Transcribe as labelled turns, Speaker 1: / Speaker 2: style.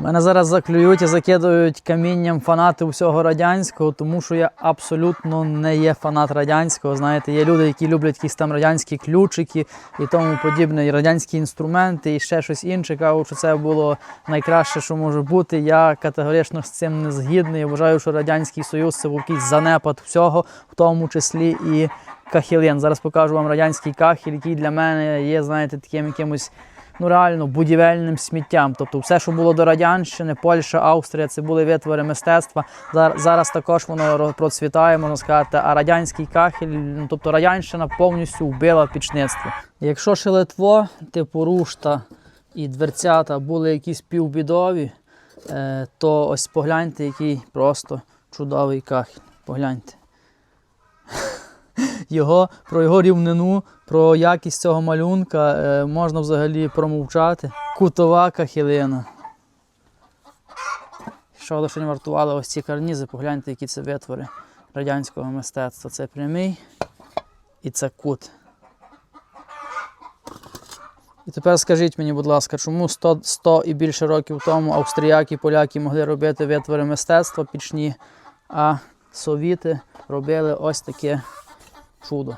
Speaker 1: Мене зараз заклюють і закидають камінням фанати усього радянського, тому що я абсолютно не є фанат радянського. Знаєте, є люди, які люблять якісь там радянські ключики і тому подібне, і радянські інструменти, і ще щось інше. Кажуть, що це було найкраще, що може бути. Я категорично з цим не згідний. Я вважаю, що Радянський Союз це був якийсь занепад всього, в тому числі і кахілин. Зараз покажу вам радянський кахіль, який для мене є, знаєте, таким якимось ну реально будівельним сміттям. Тобто все, що було до Радянщини, Польща, Австрія, це були витвори мистецтва. Зараз також воно процвітає, можна сказати, а радянський кахель, ну тобто радянщина повністю вбила пічництво. Якщо шелетво, типу рушта і дверцята були якісь півбідові, е, то ось погляньте, який просто чудовий кахель. Погляньте його, про його рівнину, про якість цього малюнка е, можна взагалі промовчати. Кутова кахилина. Що лише вартували ось ці карнізи, погляньте, які це витвори радянського мистецтва. Це прямий і це кут. І тепер скажіть мені, будь ласка, чому 100, 100 і більше років тому австріяки, поляки могли робити витвори мистецтва пічні, а совіти робили ось таке 梳子